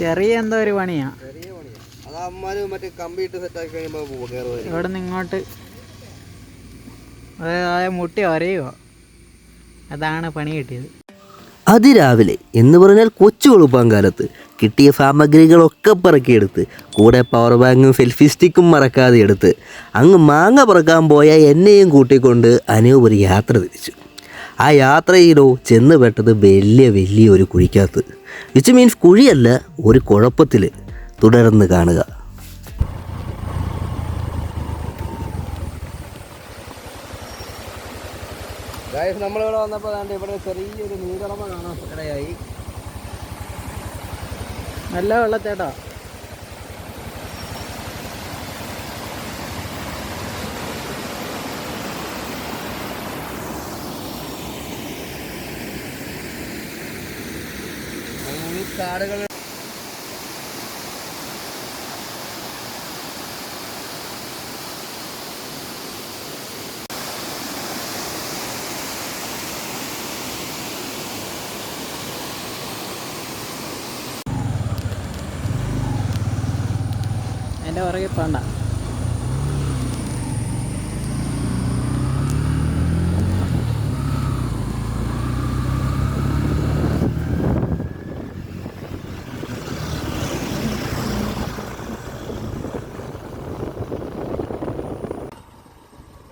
ചെറിയ എന്തോ ഒരു പണിയാ. പണിയാണ് ഇവിടെ നിന്ന് ഇങ്ങോട്ട് അതായത് മുട്ടി ഒരയുക അതാണ് പണി കിട്ടിയത്. അതിരാവിലെ എന്ന് പറഞ്ഞാൽ കൊച്ചു വെളുപ്പാൻ കാലത്ത് കിട്ടിയ സാമഗ്രികളൊക്കെ പറക്കിയെടുത്ത് കൂടെ പവർ ബാങ്കും സെൽഫി സ്റ്റിക്കും മറക്കാതെ എടുത്ത് അങ്ങ് മാങ്ങ പറക്കാൻ പോയ എന്നെയും കൂട്ടിക്കൊണ്ട് അനൂപ് ഒരു യാത്ര തിരിച്ചു. ആ യാത്രയിലോ ചെന്ന് പെട്ടത് വലിയ വലിയ ഒരു കുഴിക്കകത്ത്. വിച്ച് മീൻസ് കുഴിയല്ല ഒരു കുഴപ്പത്തിൽ തുടർന്ന് കാണുക. നമ്മളിവിടെ വന്നപ്പോൾ ദാണ്ട് ഇവിടെ ചെറിയൊരു നീന്തളമ കാണാൻ ഇടയായി നല്ല വെള്ളത്തേട്ടാ ഈ കാടുകൾ. എന്റെ പുറകെ പോണ്ട.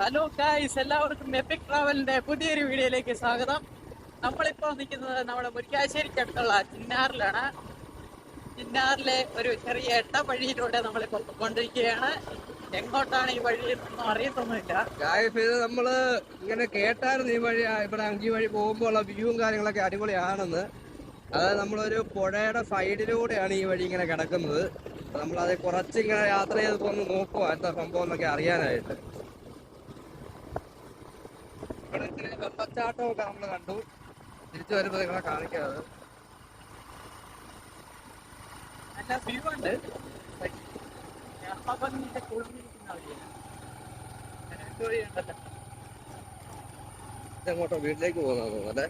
ഹലോ ഗായ്സ് എല്ലാവർക്കും എപ്പിക് ട്രാവലിന്റെ പുതിയൊരു വീഡിയോയിലേക്ക് സ്വാഗതം. നമ്മളിപ്പോൾ നിൽക്കുന്നത് നമ്മുടെ മുരിക്കാശ്ശേരിക്കടുത്തുള്ള ചിന്നാറിലാണ്. ചിന്നാറിലെ ഒരു ചെറിയ എട്ട വഴിയിലൂടെ നമ്മളിപ്പോൾ കൊണ്ടിരിക്കുകയാണ് എങ്ങോട്ടാണ് ഈ വഴി എന്നൊന്നും അറിയത്തൊന്നുമില്ല. ഗായസ് ഇത് നമ്മൾ ഇങ്ങനെ കേട്ടായിരുന്നു ഈ വഴി ഇവിടെ അഞ്ചി വഴി പോകുമ്പോൾ ഉള്ള വ്യൂവും കാര്യങ്ങളൊക്കെ അടിപൊളിയാണെന്ന്. അതായത് നമ്മളൊരു പുഴയുടെ സൈഡിലൂടെയാണ് ഈ വഴി ഇങ്ങനെ കിടക്കുന്നത്. നമ്മളത് കുറച്ചിങ്ങനെ യാത്ര ചെയ്തപ്പോ ഒന്ന് നോക്കുക എന്താ സംഭവം എന്നൊക്കെ അറിയാനായിട്ട് ഇവിടെ വെള്ളച്ചാട്ടമൊക്കെ നമ്മൾ കണ്ടു. തിരിച്ചു വരുമ്പോൾ നിങ്ങളെ കാണിക്കാതെ നല്ല വ്യൂ ഉണ്ട് ഇതങ്ങോട്ടോ വീട്ടിലേക്ക് പോകുന്ന തോന്നുന്നു അല്ലേ?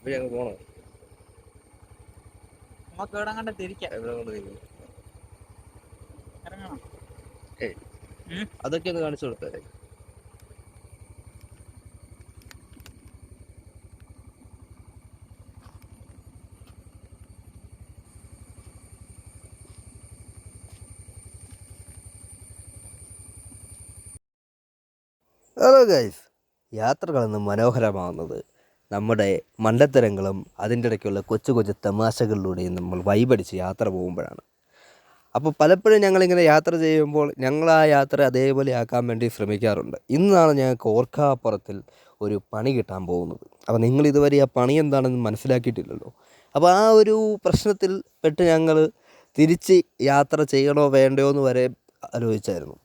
ഇവിടെ അങ്ങ് പോണോ? നമുക്ക് ഇവിടെ കണ്ട് തിരിക്കാം. എവിടെ കൊണ്ട് ഇറങ്ങണം. ഏയ്. അതൊക്കെ ഒന്ന് കാണിച്ചു കൊടുത്തേ. ഹലോ ഗൈസ് യാത്രകളെന്ന് മനോഹരമാവുന്നത് നമ്മുടെ മണ്ടത്തരങ്ങളും അതിന്റെ ഇടയ്ക്കുള്ള കൊച്ചു കൊച്ചു തമാശകളിലൂടെയും നമ്മൾ വൈബടിച്ച് യാത്ര പോകുമ്പോഴാണ്. അപ്പോൾ പലപ്പോഴും ഞങ്ങളിങ്ങനെ യാത്ര ചെയ്യുമ്പോൾ ഞങ്ങൾ ആ യാത്ര അതേപോലെ ആക്കാൻ വേണ്ടി ശ്രമിക്കാറുണ്ട്. ഇന്നാണ് ഞങ്ങൾക്ക് ഓർക്കാപ്പുറത്തിൽ ഒരു പണി കിട്ടാൻ പോകുന്നത്. അപ്പോൾ നിങ്ങൾ ഇതുവരെ ആ പണി എന്താണെന്ന് മനസ്സിലാക്കിയിട്ടില്ലല്ലോ. അപ്പോൾ ആ ഒരു പ്രശ്നത്തിൽ പെട്ട് ഞങ്ങൾ തിരിച്ച് യാത്ര ചെയ്യണോ വേണ്ടയോ എന്ന് വരെ ആലോചിച്ചായിരുന്നു.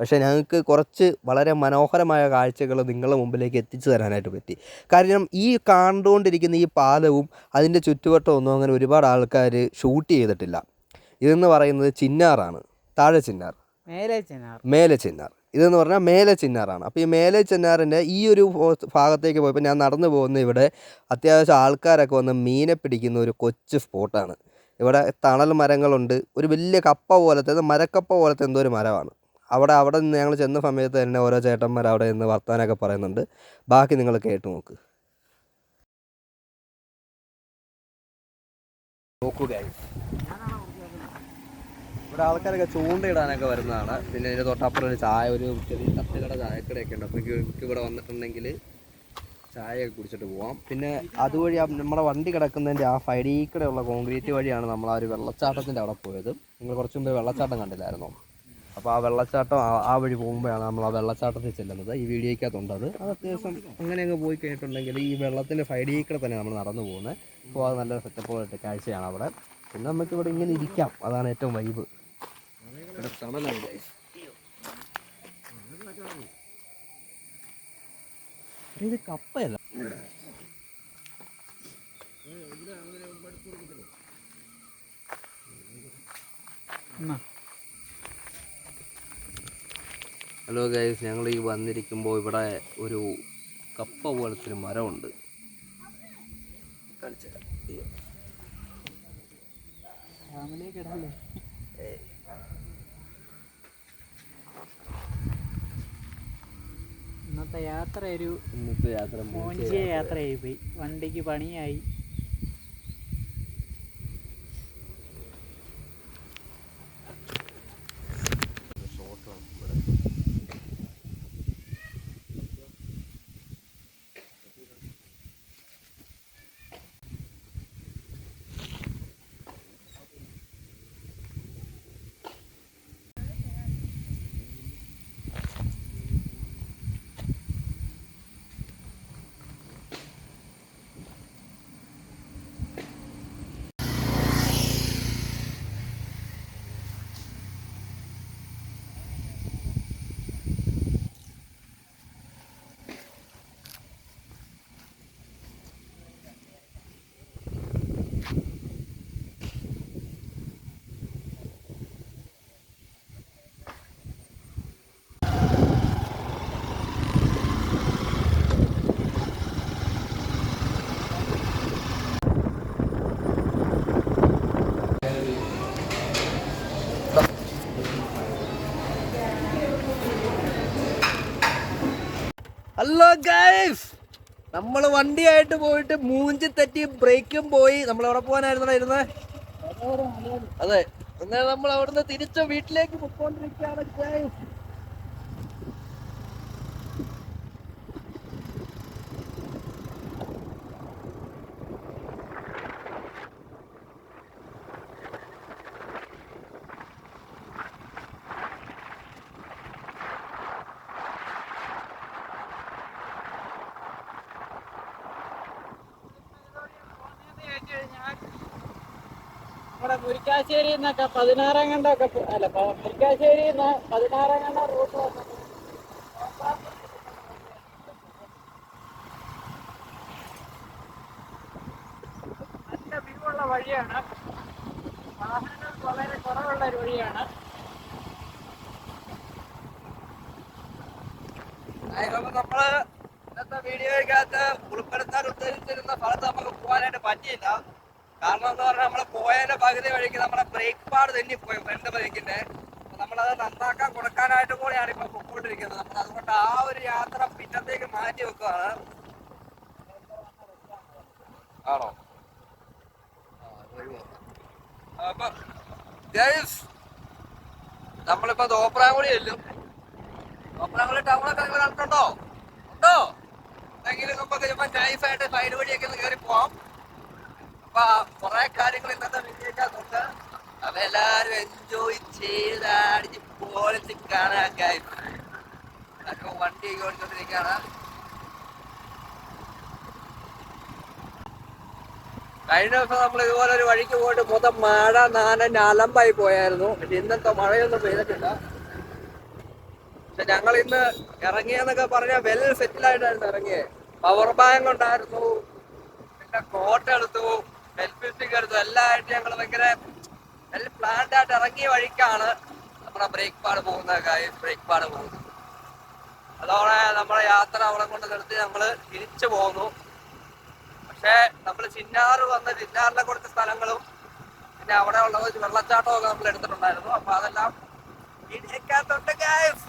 പക്ഷേ ഞങ്ങൾക്ക് കുറച്ച് വളരെ മനോഹരമായ കാഴ്ചകൾ നിങ്ങളുടെ മുമ്പിലേക്ക് എത്തിച്ചു തരാനായിട്ട് പറ്റി. കാരണം ഈ കണ്ടുകൊണ്ടിരിക്കുന്ന ഈ പാലവും അതിന്റെ ചുറ്റുവട്ടമൊന്നും അങ്ങനെ ഒരുപാട് ആൾക്കാർ ഷൂട്ട് ചെയ്തിട്ടില്ല. ഇതെന്ന് പറയുന്നത് ചിന്നാറാണ്. താഴെ ചിന്നാർ. മേലെ ചിന്നാർ. മേലെ ചിന്നാർ. ഇതെന്ന് പറഞ്ഞാൽ മേലെ ചിന്നാറാണ്. അപ്പോൾ ഈ മേലെ ചിന്നാറിന്റെ ഈ ഒരു ഭാഗത്തേക്ക് പോയപ്പോൾ ഞാൻ നടന്നു പോകുന്ന ഇവിടെ അത്യാവശ്യം ആൾക്കാരൊക്കെ വന്ന് മീനെ പിടിക്കുന്ന ഒരു കൊച്ചു സ്പോട്ടാണ്. ഇവിടെ തണൽ മരങ്ങളുണ്ട്. ഒരു വലിയ കപ്പ പോലത്തെ മരക്കപ്പ പോലത്തെ എന്തോ ഒരു മരമാണ്. അവിടെ അവിടെ നിന്ന് ഞങ്ങൾ ചെന്ന സമയത്ത് തന്നെ ഓരോ ചേട്ടന്മാർ അവിടെ നിന്ന് വർത്താനൊക്കെ പറയുന്നുണ്ട്. ബാക്കി നിങ്ങൾ കേട്ട് നോക്ക്. നോക്കുക ഇവിടെ ആൾക്കാരൊക്കെ ചൂണ്ടയിടാനൊക്കെ വരുന്നതാണ്. പിന്നെ ഇതിന്റെ തൊട്ടപ്പുറം ഒരു ചായ ഒരു ചെറിയ തട്ടുകട ചായക്കടയൊക്കെ ഉണ്ട്. അപ്പോൾ എനിക്ക് ഇവിടെ വന്നിട്ടുണ്ടെങ്കിൽ ചായ കുടിച്ചിട്ട് പോവാം. പിന്നെ അതുവഴി നമ്മുടെ വണ്ടി കിടക്കുന്നതിന്റെ ആ സൈഡിൽ ഉള്ള കോൺക്രീറ്റ് വഴിയാണ് നമ്മൾ ആ ഒരു വെള്ളച്ചാട്ടത്തിന്റെ അവിടെ പോയത്. നിങ്ങൾ കുറച്ച് മുമ്പ് വെള്ളച്ചാട്ടം കണ്ടില്ലായിരുന്നോ? അപ്പോൾ ആ വെള്ളച്ചാട്ടം ആ- വഴി പോകുമ്പോഴാണ് നമ്മൾ ആ വെള്ളച്ചാട്ടത്തിൽ ചെല്ലുന്നത്. ഈ വീഡിയോയ്ക്കകത്തുണ്ട് അത്. അത് അത്യാവശ്യം അങ്ങനെ അങ്ങ് പോയി കഴിഞ്ഞിട്ടുണ്ടെങ്കിൽ ഈ വെള്ളത്തിന്റെ സൈഡിൽ കൂടെ തന്നെ നമ്മൾ നടന്നു പോകുന്നത്. അപ്പോൾ അത് നല്ല സെറ്റപ്പ് കാഴ്ചയാണ് അവിടെ. പിന്നെ നമുക്ക് ഇവിടെ ഇങ്ങനെ ഇരിക്കാം. അതാണ് ഏറ്റവും വൈബ് ഇവിടെ. തണലാണ് ഇത് കപ്പയല്ല. ഹലോ ഗൈസ് ഞങ്ങൾ ഈ വന്നിരിക്കുമ്പോൾ ഇവിടെ ഒരു കപ്പ പോലത്തെ ഒരു മരമുണ്ട് രാമലേക്ക് ഇന്നത്തെ യാത്ര ഒരു ഇന്നത്തെ യാത്ര മോഞ്ചിയ യാത്രയായി പോയി വണ്ടിക്ക് പണിയായി ഹലോ ഗൈസ് നമ്മൾ വണ്ടിയായിട്ട് പോയിട്ട് മൂഞ്ചി തെറ്റി ബ്രേക്കും പോയി. നമ്മൾ എവിടെ പോകാനായിരുന്നു ഇരുന്നേ? അതെ. എന്നാൽ നമ്മൾ അവിടുന്ന് തിരിച്ച് വീട്ടിലേക്ക് പൊക്കോണ്ടിരിക്കുകയാണ് ഗൈസ് നമ്മുടെ മുരിക്കാശ്ശേരി നിന്നൊക്കെ പതിനാറാം കണ്ടൊക്കെ ഒക്കെ അല്ല മുരിക്കാശ്ശേരി നിന്ന് പതിനാറാം കണ്ട റൂട്ട് നല്ല വ്യൂ ഉള്ള വഴിയാണ്. വാഹനങ്ങൾ വളരെ കുറവുള്ള ഒരു വഴിയാണ്. നമ്മൾ ഇന്നത്തെ വീഡിയോയ്ക്കകത്ത് ഉൾപ്പെടുത്താൻ ഉദ്ദേശിച്ചിരുന്ന സ്ഥലത്ത് നമുക്ക് പോകാനായിട്ട് പറ്റിയില്ല. കാരണം എന്ന് പറഞ്ഞാൽ നമ്മൾ പോയതിന്റെ പകുതി വഴിക്ക് നമ്മുടെ ബ്രേക്ക് പാട് തന്നെ പോയി ഫ്രണ്ട് ബ്രേക്കിന്റെ നമ്മളത് നന്നാക്കാൻ കൊടുക്കാനായിട്ട് കൂടിയാണ് ഇപ്പൊ പൊക്കോണ്ടിരിക്കുന്നത്. നമ്മൾ അതുകൊണ്ട് ആ ഒരു യാത്ര പിറ്റത്തേക്ക് മാറ്റി വെക്കുകയാണ് ആണോ. അപ്പൊ നമ്മളിപ്പോ തോപ്രാങ്കുടി ചെല്ലും. തോപ്രാങ്കുടി ടൗണൊക്കെ നിങ്ങൾ കണ്ടിട്ടുണ്ടോ ഉണ്ടോ? എങ്കിലും നമുക്ക് ചിലപ്പോൾ നൈസായിട്ട് സൈഡ് വഴിയൊക്കെ ഒന്ന് കയറി പോവാം. അപ്പൊ കുറെ കാര്യങ്ങൾ ഇന്നത്തെ വിജയിക്കാത്തുണ്ട് അപ്പൊ എല്ലാരും എൻജോയ് ചെയ്ത് അടിച്ച് പൊളിച്ച് കാണാൻ. അപ്പൊ വണ്ടിയൊക്കെ ഓടിച്ചോണ്ടിരിക്കുകയാണ് കഴിഞ്ഞ ദിവസം നമ്മൾ ഇതുപോലെ ഒരു വഴിക്ക് പോയിട്ട് മൊത്തം മഴ നാനൻ അലമ്പായി പോയായിരുന്നു. പക്ഷെ ഇന്നത്തെ മഴയൊന്നും പെയ്തിട്ടില്ല. പക്ഷെ ഞങ്ങൾ ഇന്ന് ഇറങ്ങിയെന്നൊക്കെ പറഞ്ഞാൽ വെൽ സെറ്റിൽ ആയിട്ടായിരുന്നു ഇറങ്ങിയത് പവർ ബാങ്ക് ഉണ്ടായിരുന്നു. പിന്നെ കോട്ട എടുത്തു. സെൽഫി സ്റ്റിക്ക് എടുത്തു. എല്ലാമായിട്ട് ഞങ്ങൾ ഭയങ്കര നല്ല പ്ലാൻഡ് ആയിട്ട് ഇറങ്ങിയ വഴിക്കാണ് നമ്മുടെ ബ്രേക്ക് പാട് പോകുന്ന കാര്യം ബ്രേക്ക് പാട് പോകുന്നത്. അതോടെ നമ്മുടെ യാത്ര അവളെ കൊണ്ട് നിർത്തി നമ്മൾ തിരിച്ചു പോന്നു. പക്ഷേ നമ്മൾ ചിന്നാറ് വന്ന് ചിന്നാറിലെ കുറച്ച് സ്ഥലങ്ങളും പിന്നെ അവിടെ ഉള്ള വെള്ളച്ചാട്ടമൊക്കെ നമ്മൾ എടുത്തിട്ടുണ്ടായിരുന്നു. അപ്പൊ അതെല്ലാം ഇടിയക്കാത്തുണ്ട് ഗൈസ്